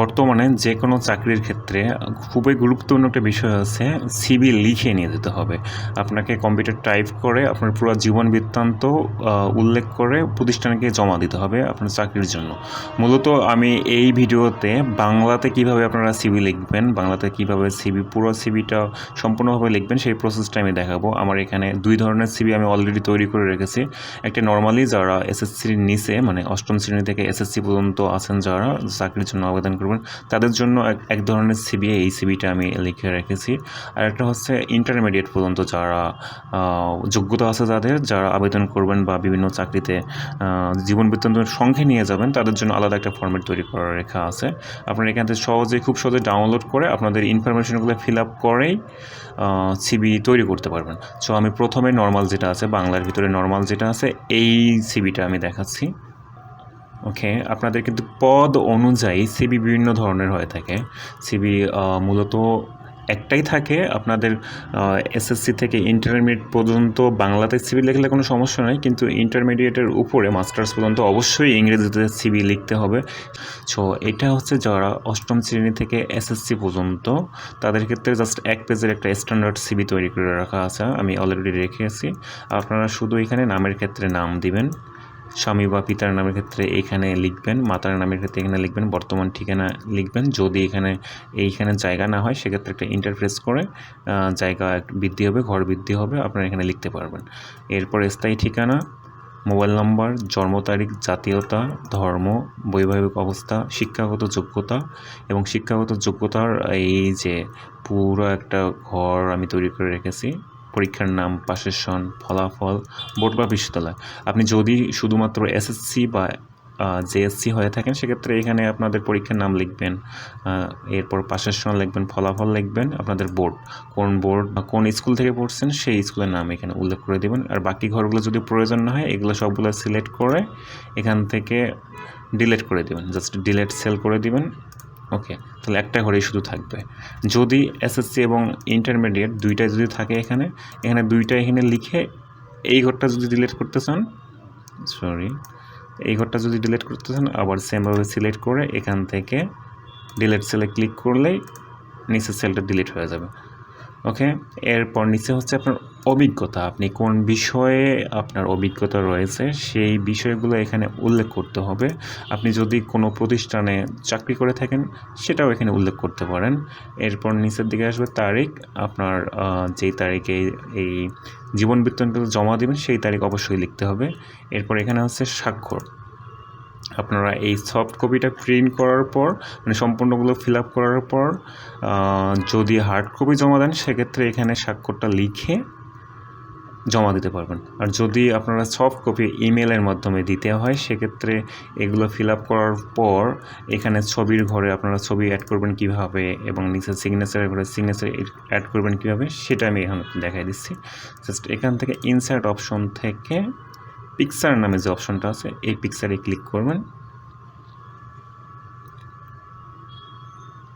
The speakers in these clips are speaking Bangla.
বর্তমানে যে কোনো চাকরির ক্ষেত্রে খুবই গুরুত্বপূর্ণ একটা বিষয় আছে সিভি লিখে নিয়ে যেতে হবে। আপনাকে কম্পিউটার টাইপ করে আপনার পুরো জীবন বৃত্তান্ত উল্লেখ করে প্রতিষ্ঠানকে জমা দিতে হবে আপনার চাকরির জন্য। মূলত আমি এই ভিডিওতে বাংলাতে কীভাবে আপনারা সিভি লিখবেন, বাংলাতে কীভাবে সিভি পুরো সিভিটা সম্পূর্ণভাবে লিখবেন, সেই প্রসেসটা আমি দেখাবো। আমার এখানে দুই ধরনের সিভি আমি অলরেডি তৈরি করে রেখেছি। একটা নর্মালি যারা এসএসসির নিচে মানে অষ্টম শ্রেণি থেকে এসএসসি পর্যন্ত আছেন যারা, চাকরির জন্য আবেদন করবেন। তাদের জন্য এক ধরনের সিবি এই সিবিটা আমি লিখে রেখেছি। আর একটা হচ্ছে ইন্টারমিডিয়েট পর্যন্ত যারা যোগ্যতা আছে যাদের যারা আবেদন করবেন বা বিভিন্ন চাকরিতে জীবন বৃত্তান্তের সংখ্যে নিয়ে যাবেন, তাদের জন্য আলাদা একটা ফর্মেট তৈরি করা রেখা আছে। আপনারা এখান থেকে সহজে খুব সহজে ডাউনলোড করে আপনাদের ইনফরমেশনগুলো ফিল আপ করেই সিবি তৈরি করতে পারবেন। সো আমি প্রথমে নর্মাল যেটা আছে, বাংলার ভিতরে নর্মাল যেটা আছে, এই সিবিটা আমি দেখাচ্ছি। ওকে আপনাদের কিন্তু পদ অনুযায়ী সিবি বিভিন্ন ধরনের হয়ে থাকে। সিবি মূলত একটাই থাকে। আপনাদের এসএসসি থেকে ইন্টারমিডিয়েট পর্যন্ত বাংলাতে সিবি লিখলে কোনো সমস্যা নেই, কিন্তু ইন্টারমিডিয়েটের উপরে মাস্টার্স পর্যন্ত অবশ্যই ইংরেজিতে সিবি লিখতে হবে। সো এটা হচ্ছে যারা অষ্টম শ্রেণি থেকে এসএসসি পর্যন্ত, তাদের ক্ষেত্রে জাস্ট এক পেজের একটা স্ট্যান্ডার্ড সিবি তৈরি করে রাখা আছে। আমি অলরেডি রেখেছি আপনারা শুধু এখানে নামের ক্ষেত্রে নাম দিবেন। স্বামী বা পিতার নামের ক্ষেত্রে এখানে লিখবেন, মাতার নামের ক্ষেত্রে এখানে লিখবেন, বর্তমান ঠিকানা লিখবেন। যদি এখানে, এইখানে জায়গা না হয়, সেক্ষেত্রে একটা ইন্টারফেস করে জায়গা বৃদ্ধি হবে, ঘর বৃদ্ধি হবে, আপনারা এখানে লিখতে পারবেন। এরপর স্থায়ী ঠিকানা, মোবাইল নম্বর, জন্ম তারিখ, জাতীয়তা, ধর্ম, বৈবাহিক অবস্থা, শিক্ষাগত যোগ্যতা এবং শিক্ষাগত যোগ্যতার এই যে পুরো একটা ঘর আমি তৈরি করে রেখেছি পরীক্ষার নাম, পাশের সন, ফলাফল, বোর্ড বা বিশ্ববিদ্যালয়। আপনি যদি শুধুমাত্র এসএসসি বা জেএসসি হয়ে থাকেন, সেক্ষেত্রে এখানে আপনাদের পরীক্ষার নাম লিখবেন। এরপর পাশের সন লিখবেন, ফলাফল লিখবেন, আপনাদের বোর্ড। কোন বোর্ড বা কোন স্কুল থেকে পড়ছেন, সেই স্কুলের নাম এখানে উল্লেখ করে দেবেন। আর বাকি ঘরগুলো যদি প্রয়োজন না হয়, এগুলো সবগুলো সিলেক্ট করে এখান থেকে ডিলেট করে দেবেন। জাস্ট ডিলেট সেল করে দিবেন। ওকে, তাহলে একটা ঘরেই শুধু থাকবে। যদি এসএসসি এবং ইন্টারমিডিয়েট দুইটাই যদি থাকে এখানে এখানে দুইটা এখানে লিখে এই ঘরটা যদি ডিলিট করতে চান সরি এই ঘরটা যদি ডিলিট করতে চান, আবার সেমভাবে সিলেক্ট করে এখান থেকে ডিলিট সেলে ক্লিক করলেই নিচের সেলটা ডিলিট হয়ে যাবে। ওকে, এরপর নিচে হচ্ছে আপনার অভিজ্ঞতা, আপনি কোন বিষয়ে আপনার অভিজ্ঞতা রয়েছে, সেই বিষয়গুলো এখানে উল্লেখ করতে হবে। আপনি যদি কোনো প্রতিষ্ঠানে চাকরি করে থাকেন, সেটাও এখানে উল্লেখ করতে পারেন। এরপর নিচের দিকে আসবে তারিখ, আপনার যেই তারিখে এই জীবন বৃত্তান্ত জমা দেবেন, সেই তারিখ অবশ্যই লিখতে হবে। এরপর এখানে হচ্ছে স্বাক্ষর। আপনারা এই সফট কপিটা প্রিন্ট করার পর মানে সম্পূর্ণগুলো ফিল আপ করার পর যদি হার্ড কপি জমা দেন, সেক্ষেত্রে এখানে স্বাক্ষরটা লিখে জমা দিতে পারবেন। আর যদি আপনারা সফট কপি ইমেলের মাধ্যমে দিতে হয়, সেক্ষেত্রে এগুলো ফিল আপ করার পর এখানে ছবির ঘরে আপনারা ছবি অ্যাড করবেন কীভাবে এবং নিচে সিগনেচারের ঘরে সিগনেচার অ্যাড করবেন কীভাবে, সেটা আমি এখন দেখাই দিচ্ছি। জাস্ট এখান থেকে ইনসার্ট অপশন থেকে পিকচার নামে যে অপশনটা আছে, এই পিকচারে ক্লিক করবেন।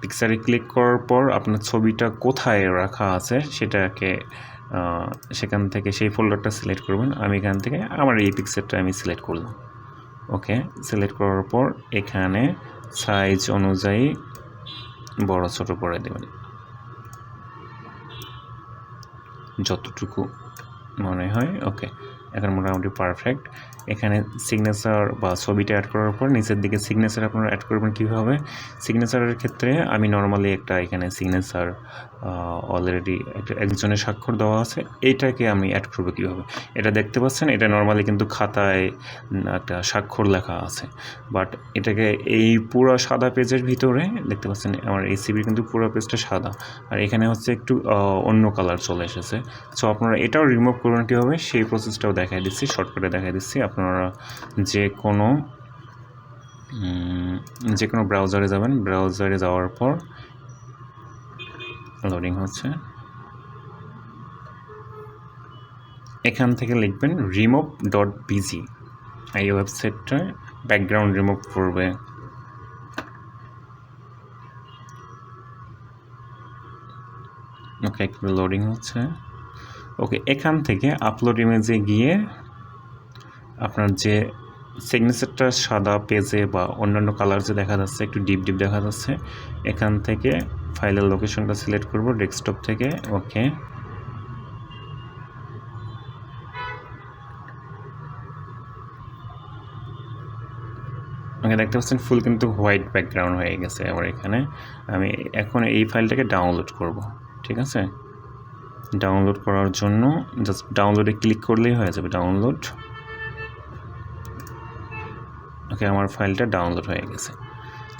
পিকচারে ক্লিক করার পর আপনার ছবিটা কোথায় রাখা আছে, সেটাকে সেখান থেকে সেই ফোল্ডারটা সিলেক্ট করবেন। আমি এখান থেকে আমার এই পিকচারটা আমি সিলেক্ট করলাম। ওকে সিলেক্ট করার পর এখানে সাইজ অনুযায়ী বড় ছোট করে দেবেন। যতটুকু মনে হয় ওকে এখন মোটামুটি পারফেক্ট এখানে সিগনেচার বা ছবিটা অ্যাড করার পর নিচের দিকে সিগনেচার আপনারা অ্যাড করবেন কীভাবে? সিগনেচারের ক্ষেত্রে আমি নর্মালি একটা এখানে সিগনেচার অলরেডি একটা একজনের স্বাক্ষর দেওয়া আছে। এইটাকে আমি অ্যাড করব কীভাবে? এটা দেখতে পাচ্ছেন, এটা নর্মালি কিন্তু খাতায় একটা স্বাক্ষর লেখা আছে। বাট এটাকে এই পুরো সাদা পেজের ভিতরে, দেখতে পাচ্ছেন, আমার এই কিন্তু পুরো পেজটা সাদা। আর এখানে হচ্ছে একটু অন্য কালার চলে এসেছে। সো আপনারা এটাও রিমুভ করবেন কীভাবে? সেই প্রসেসটাও দেখাই দিচ্ছি শর্টকাটে দেখাই দিচ্ছি। আপনারা যে কোনো যে কোনো ব্রাউজারে যাবেন। ব্রাউজারে যাওয়ার পর লোডিং হচ্ছে। এখান থেকে লিখবেন রিমুভ ডট বিজি এই ওয়েবসাইটটা ব্যাকগ্রাউন্ড রিমুভ করবে ওকে লোডিং হচ্ছে। ওকে এখান থেকে আপলোড ইমেজে গিয়ে আপনার যে সিগনেচারটা সাদা পেজে বা অন্যান্য কালার যে দেখা যাচ্ছে, একটু ডিপ ডিপ দেখা যাচ্ছে, এখান থেকে ফাইলের লোকেশনটা সিলেক্ট করব ডেস্কটপ থেকে ওকে ওকে দেখতে পাচ্ছেন ফুল কিন্তু হোয়াইট ব্যাকগ্রাউন্ড হয়ে গেছে আমার এখানে। আমি এখন এই ফাইলটাকে ডাউনলোড করব, ঠিক আছে? ডাউনলোড করার জন্য জাস্ট ডাউনলোডে ক্লিক করলেই হয়ে যাবে ডাউনলোড ওকে আমার ফাইলটা ডাউনলোড হয়ে গেছে।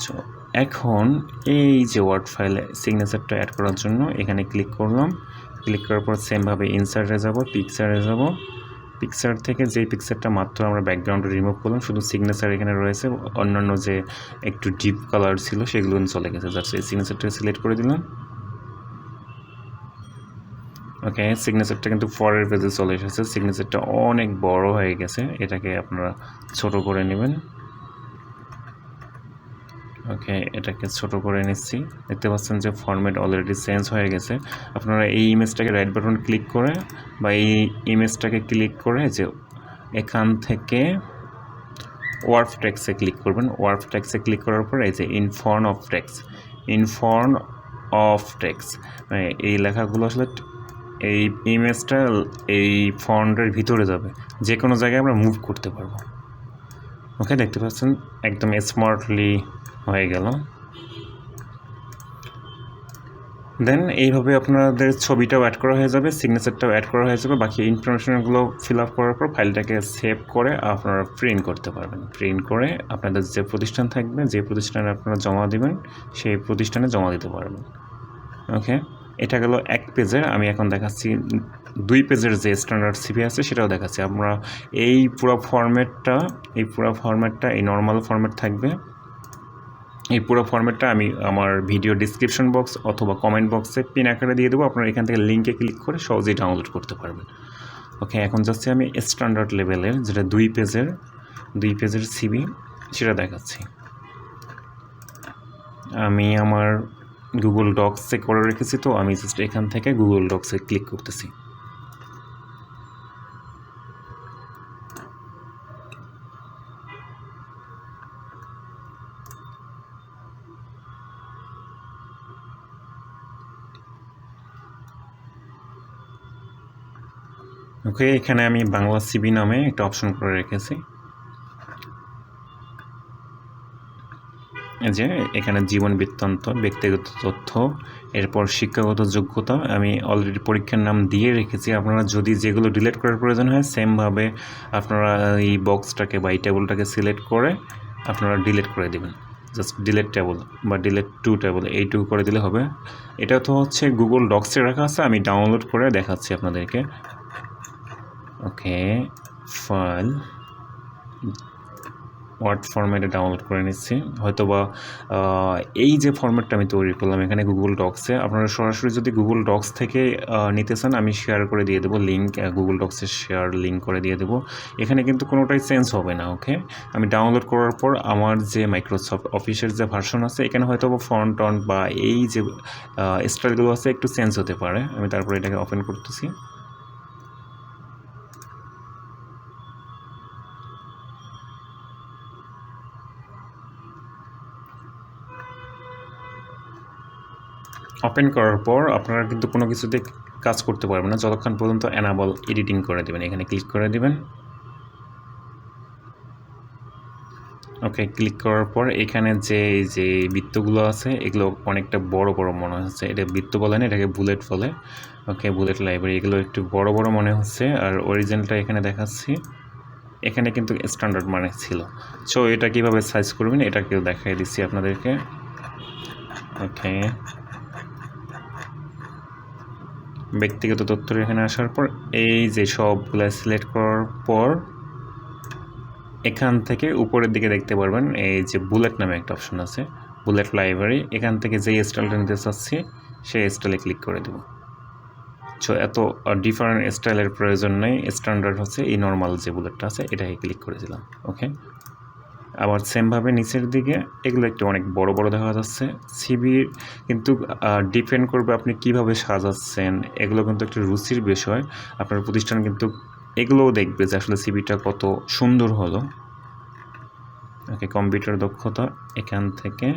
সো এখন এই যে ওয়ার্ড ফাইলে সিগনেচারটা অ্যাড করার জন্য এখানে ক্লিক করলাম। ক্লিক করার পর সেমভাবে ইনসার্টে যাব পিকচারে যাব। পিকচার থেকে যে পিকচারটা মাত্র আমরা ব্যাকগ্রাউন্ডে রিমুভ করলাম, শুধু সিগনেচার এখানে রয়েছে। অন্যান্য যে একটু ডিপ কালার ছিল সেগুলো চলে গেছে। জাস্ট এই সিগনেচারটা সিলেক্ট করে দিলাম। ওকে সিগনেচারটা কিন্তু পরের পেজে চলে এসেছে। সিগনেচারটা অনেক বড় হয়ে গেছে। এটাকে আপনারা ছোট করে নেবেন। ওকে এটাকে ছোট করে নিচ্ছি। দেখতে পাচ্ছেন যে ফরম্যাট অলরেডি চেঞ্জ হয়ে গেছে। আপনারা এই ইমেজটাকে রাইট বাটন ক্লিক করে বা এই ইমেজটাকে ক্লিক করে যে এখান থেকে ওয়ার্ফ ট্যাক্সে ক্লিক করবেন। ওয়ার্ফ ট্যাক্সে ক্লিক করার পর এই যে inform of tax inform of tax মানে এই লেখাগুলো আসলে এই ইমেজটা এই ফন্টের ভিতরে যাবে। যে কোনো জায়গায় আমরা মুভ করতে পারব। ওকে দেখতে পাচ্ছেন, একদম স্মার্টলি হয়ে গেল। দেন এইভাবে আপনাদের ছবিটাও অ্যাড করা হয়ে যাবে সিগনেচারটাও অ্যাড করা হয়ে যাবে। বাকি ইনফরমেশনগুলো ফিল আপ করার পর ফাইলটাকে সেভ করে আপনারা প্রিন্ট করতে পারবেন। প্রিন্ট করে আপনাদের যে প্রতিষ্ঠান থাকবে, যে প্রতিষ্ঠানে আপনারা জমা দিবেন, সেই প্রতিষ্ঠানে জমা দিতে পারবেন। ওকে এটা গেল এক পেজের, আমি এখন দেখাচ্ছি দুই পেজের যে স্ট্যান্ডার্ড সিভি আছে, সেটাও দেখাচ্ছি। আমরা এই পুরো ফরম্যাটটা এই পুরো ফরম্যাটটা এই নর্মাল ফরম্যাট থাকবে। এই পুরো ফরম্যাটটা আমি আমার ভিডিও ডিসক্রিপশন বক্স অথবা কমেন্ট বক্সে পিন আকারে দিয়ে দেবো। আপনারা এখান থেকে লিঙ্কে ক্লিক করে সহজেই ডাউনলোড করতে পারবেন। ওকে এখন যাচ্ছি আমি স্ট্যান্ডার্ড লেভেলের যেটা দুই পেজের দুই পেজের সিবি সেটা দেখাচ্ছি। আমি আমার গুগল ডক্সে করে রেখেছি তো, আমি জাস্ট এখান থেকে গুগল ডক্সে ক্লিক করতেছি। ওকে, এখানে আমি বাংলা সিবি নামে একটা অপশন করে রেখেছি। যে, এখানে জীবন বৃত্তান্ত, ব্যক্তিগত তথ্য, এরপর শিক্ষাগত যোগ্যতা, আমি অলরেডি পরীক্ষার নাম দিয়ে রেখেছি। আপনারা যদি যেগুলো ডিলিট করার প্রয়োজন হয় সেমভাবে আপনারা এই বক্সটাকে বা এই টেবলটাকে সিলেক্ট করে আপনারা ডিলিট করে দেবেন। জাস্ট ডিলেট টেবল বা ডিলেট টু টেবল এইটুকু করে দিলে হবে। এটা তো হচ্ছে গুগল ডক্সে রাখা আছে, আমি ডাউনলোড করে দেখাচ্ছি আপনাদেরকে। ওকে ফাইল ওয়ার্ড ফরম্যাটে ডাউনলোড করে নিচ্ছি? হয়তো বা এই যে ফরম্যাটটা আমি তৈরি করলাম এখানে গুগল ডক্সে আপনারা সরাসরি যদি গুগল ডক্স থেকে নিতে চান, আমি শেয়ার করে দিয়ে দেবো লিঙ্ক গুগল ডক্সে শেয়ার লিঙ্ক করে দিয়ে দেবো। এখানে কিন্তু কোনোটাই চেঞ্জ হবে না ওকে আমি ডাউনলোড করার পর আমার যে মাইক্রোসফট অফিসের যে ভার্সন আছে, এখানে হয়তো বা ফন্ট টন বা এই যে স্টাইলগুলো আছে, একটু চেঞ্জ হতে পারে। আমি তারপরে এটাকে ওপেন করতেছি। ওপেন করার পর আপনারা কিন্তু কোনো কিছুতে কাজ করতে পারবেন না। যতক্ষণ পর্যন্ত অ্যানাবল এডিটিং করে দেবেন। এখানে ক্লিক করে দেবেন। ওকে ক্লিক করার পর এখানে যে যে বৃত্তগুলো আছে, এগুলো অনেকটা বড় বড় মনে হচ্ছে। এটা বৃত্ত বলে না, এটাকে বুলেট বলে। ওকে বুলেট লাইব্রেরি এগুলো একটু বড় বড় মনে হচ্ছে। আর অরিজিনালটা এখানে দেখাচ্ছি। এখানে কিন্তু স্ট্যান্ডার্ড মানে ছিল। সো এটা কীভাবে সাইজ করবেন, এটা কেউ দেখাই দিচ্ছি আপনাদেরকে। ওকে ব্যক্তিগত তথ্য এখানে আসার পর, এই যে সবগুলো সিলেক্ট করার পর, এখান থেকে উপরের দিকে দেখতে পারবেন, এই যে বুলেট নামে একটা অপশন আছে বুলেট লাইব্রেরি এখান থেকে যেই স্টাইলটা নিতে চাচ্ছি, সেই স্টাইলে ক্লিক করে দেব। সো এত ডিফারেন্ট স্টাইলের প্রয়োজন নেই স্ট্যান্ডার্ড হচ্ছে এই নর্মাল যে বুলেটটা আছে, এটাকে ক্লিক করে দিলাম ওকে আবার সেমভাবে নিচের দিকে, এগুলো একটু অনেক বড় বড় দেখা যাচ্ছে। সিবির কিন্তু ডিপেন্ড করবে আপনি কীভাবে সাজাচ্ছেন, এগুলো কিন্তু একটা রুচির বিষয়। আপনার প্রতিষ্ঠান কিন্তু এগুলোও দেখবে যে আসলে সিবিটা কত সুন্দর হলো। ওকে কম্পিউটার দক্ষতা, এখান থেকে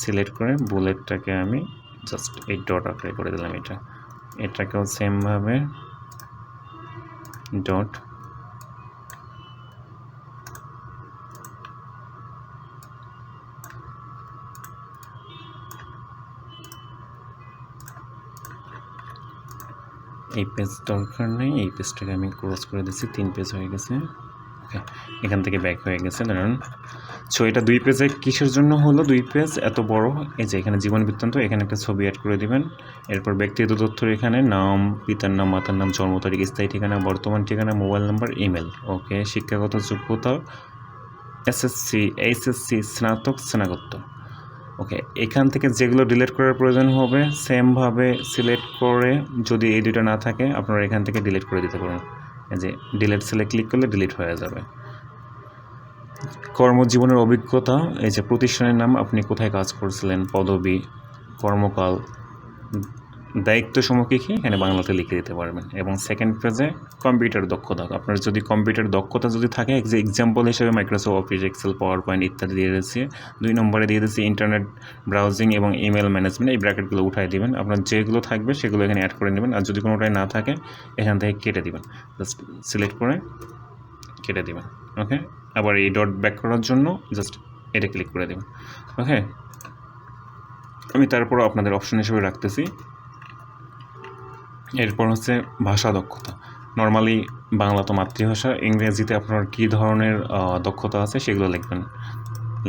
সিলেক্ট করে বুলেটটাকে আমি জাস্ট এই ডট আকারে করে দিলাম এটা। এটাকেও সেমভাবে ডট এই পেজ দরকার নেই এই পেজটাকে আমি ক্লোজ করে দিচ্ছি, তিন পেজ হয়ে গেছে। ওকে, এখান থেকে ব্যাক হয়ে গেছে ধরুন সো এটা দুই পেজে কিসের জন্য হলো? দুই পেজ, এত বড়, এই যে এখানে জীবন বৃত্তান্ত, এখানে একটা ছবি অ্যাড করে দিবেন। এরপর ব্যক্তিগত তথ্য এখানে, নাম, পিতার নাম, মাতার নাম, জন্ম তারিখ, স্থায়ী ঠিকানা, বর্তমান ঠিকানা, মোবাইল নাম্বার ইমেল ওকে, শিক্ষাগত যোগ্যতা এসএসসি এইচএসসি স্নাতক, স্নাতকোত্তর। ওকে এখান থেকে যেগুলো ডিলিট করার প্রয়োজন হবে সেমভাবে সিলেক্ট করে যদি এই দুটো না থাকে, আপনারা এখান থেকে ডিলিট করে দিতে পারেন। যে ডিলিট সেলে ক্লিক করলে ডিলিট হয়ে যাবে। কর্মজীবনের অভিজ্ঞতা, এই যে প্রতিষ্ঠানের নাম আপনি কোথায় কাজ করছিলেন, পদবি, কর্মকাল দায়িত্ব সমূহ কী? এখানে বাংলাতে লিখে দিতে পারবেন। এবং সেকেন্ড পেজে কম্পিউটার দক্ষতা। আপনার যদি কম্পিউটার দক্ষতা যদি থাকে, যে এক্সাম্পল হিসেবে Microsoft Office Excel power point ইত্যাদি দিয়ে দিচ্ছি দুই নম্বরে দিয়ে দিচ্ছি ইন্টারনেট ব্রাউজিং এবং ইমেল ম্যানেজমেন্ট এই ব্র্যাকেটগুলো উঠাই দিবেন। আপনার যেগুলো থাকবে সেগুলো এখানে অ্যাড করে নেবেন। আর যদি কোনোটাই না থাকে, এখান থেকে কেটে দিবেন। জাস্ট সিলেক্ট করে কেটে দিবেন। ওকে আবার এই ডট ব্যাক করার জন্য জাস্ট এটা ক্লিক করে দেবেন। ওকে আমি তারপর আপনাদের অপশন হিসেবে রাখতেছি। এরপর হচ্ছে ভাষা দক্ষতা। নর্মালি বাংলা তো মাতৃভাষা, ইংরেজিতে আপনার কী ধরনের দক্ষতা আছে সেগুলো লিখবেন।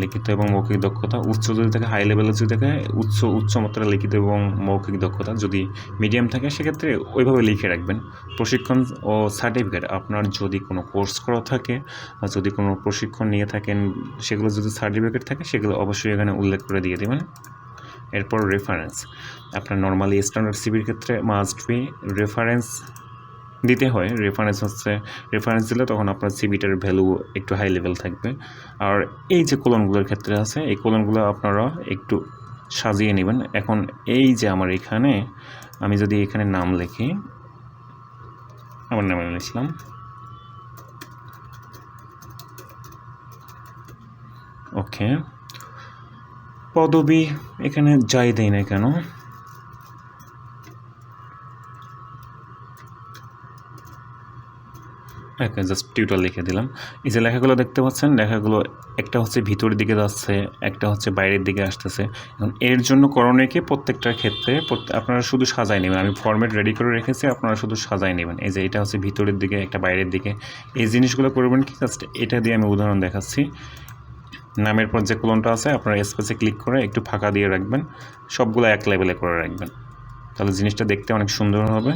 লিখিত এবং মৌখিক দক্ষতা, উচ্চ যদি থাকে হাই লেভেলে যদি থাকে, উচ্চ উচ্চ মাত্রার লিখিত এবং মৌখিক দক্ষতা যদি মিডিয়াম থাকে, সেক্ষেত্রে ওইভাবে লিখে রাখবেন। প্রশিক্ষণ ও সার্টিফিকেট আপনার যদি কোনো কোর্স করা থাকে, বা যদি কোনো প্রশিক্ষণ নিয়ে থাকেন, সেগুলো যদি সার্টিফিকেট থাকে, সেগুলো অবশ্যই এখানে উল্লেখ করে দিয়ে দেবেন। এরপর রেফারেন্স আপনার নর্মালি স্ট্যান্ডার্ড সিবির ক্ষেত্রে মাস্ট বি রেফারেন্স দিতে হয়। রেফারেন্স হচ্ছে রেফারেন্স দিলে তখন আপনার সিবিটার ভ্যালু একটু হাই লেভেল থাকবে। আর এই যে কোলনগুলোর ক্ষেত্রে আছে, এই কোলনগুলো আপনারা একটু সাজিয়ে নেবেন। এখন এই যে আমার এখানে, আমি যদি এখানে নাম লিখি, আমার নাম লিখলাম। ওকে পদবি এখানে যাই দেই না কেন? ওকে জাস্ট টিউটার লিখে দিলাম। এই যে লেখাগুলো দেখতে পাচ্ছেন, লেখাগুলো একটা হচ্ছে ভিতরের দিকে যাচ্ছে, একটা হচ্ছে বাইরের দিকে আসতেছে। এখন এর জন্য করণীয় কি? প্রত্যেকটার ক্ষেত্রে আপনারা শুধু সাজাই নেবেন। আমি ফর্মেট রেডি করে রেখেছি, আপনারা শুধু সাজাই নেবেন। এই যে এটা হচ্ছে ভিতরের দিকে, একটা বাইরের দিকে। এই জিনিসগুলো করবেন কি? জাস্ট এটা দিয়ে আমি উদাহরণ দেখাচ্ছি। নামের পর যে কলনটা আছে, আপনারা স্পেসে ক্লিক করে একটু ফাঁকা দিয়ে রাখবেন। সবগুলো এক লেভেলে করে রাখবেন। তাহলে জিনিসটা দেখতে অনেক সুন্দর হবে।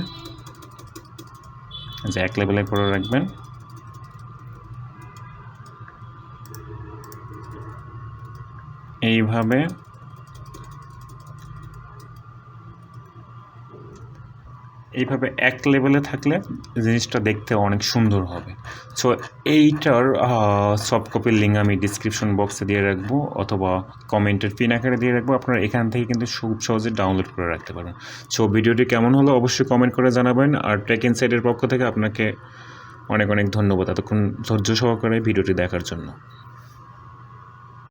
যে এক লেভেলে করে রাখবেন। এইভাবে এইভাবে এক লেভেলে থাকলে জিনিসটা দেখতে অনেক সুন্দর হবে। সো এইটার সফট কপির লিঙ্ক আমি ডিসক্রিপশন বক্সে দিয়ে রাখব অথবা কমেন্টের পিন আকারে দিয়ে রাখব। আপনারা এখান থেকে কিন্তু খুব সহজে ডাউনলোড করে রাখতে পারেন সো ভিডিওটি কেমন হলো অবশ্যই কমেন্ট করে জানাবেন। আর টেক ইনসাইডের পক্ষ থেকে আপনাকে অনেক অনেক ধন্যবাদ এতক্ষণ ধৈর্য সহকারে ভিডিওটি দেখার জন্য।